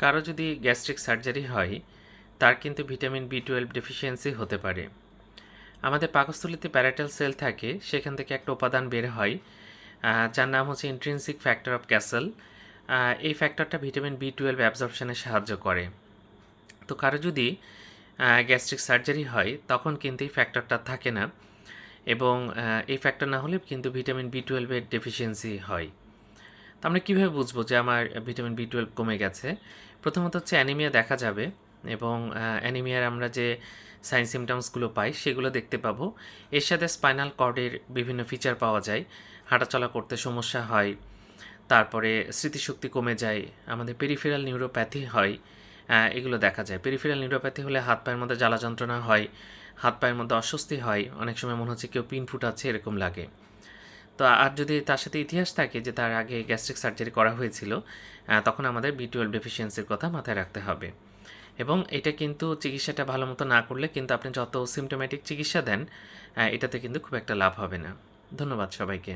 কারও যদি gastric surgery হয়, তার কিন্তু ভিটামিন বি টুয়েলভ ডেফিসিয়েন্সি হতে পারে। আমাদের পাকস্থলিতে প্যারাটাল সেল থাকে, সেখান থেকে একটা উপাদান বের হয় যার নাম হচ্ছে ইন্ট্রিনসিক ফ্যাক্টর অফ ক্যাসেল এই ফ্যাক্টরটা ভিটামিন বি টুয়েলভ অ্যাবজর্পশনে সাহায্য করে। তো কারও যদি গ্যাস্ট্রিক সার্জারি হয়, তখন কিন্তু এই ফ্যাক্টরটা থাকে না। এবং এই ফ্যাক্টর না হলে কিন্তু ভিটামিন বি টুয়েলভের ডেফিসিয়েন্সি হয়। আমরা কীভাবে বুঝব যে আমার ভিটামিন বি টুয়েলভ কমে গেছে? প্রথমত হচ্ছে অ্যানিমিয়া দেখা যাবে এবং অ্যানিমিয়ার আমরা যে সাইন সিমটমসগুলো পাই সেগুলো দেখতে পাবো। এর সাথে স্পাইনাল কর্ডের বিভিন্ন ফিচার পাওয়া যায়। হাঁটাচলা করতে সমস্যা হয়। তারপরে স্মৃতিশক্তি কমে যায়। আমাদের পেরিফেরাল নিউরোপ্যাথি হয়। এগুলো দেখা যায়। পেরিফেরাল নিউরোপ্যাথি হলে হাত পায়ের মধ্যে জ্বালা যন্ত্রণা হয়। হাত পায়ের মধ্যে অস্বস্তি হয়। অনেক সময় মনে হচ্ছে কেউ পিন ফুটাচ্ছে, এরকম লাগে। তো আর যদি তার সাথে ইতিহাস থাকে যে তার আগে গ্যাস্ট্রিক সার্জারি করা হয়েছিল তখন আমাদের বি টুয়েলভ ডেফিসিয়েন্সির কথা মাথায় রাখতে হবে। এবং এটা কিন্তু চিকিৎসাটা ভালো মতো না করলে কিন্তু আপনি যত সিমটোম্যাটিক চিকিৎসা দেন এটাতে কিন্তু খুব একটা লাভ হবে না। ধন্যবাদ সবাইকে।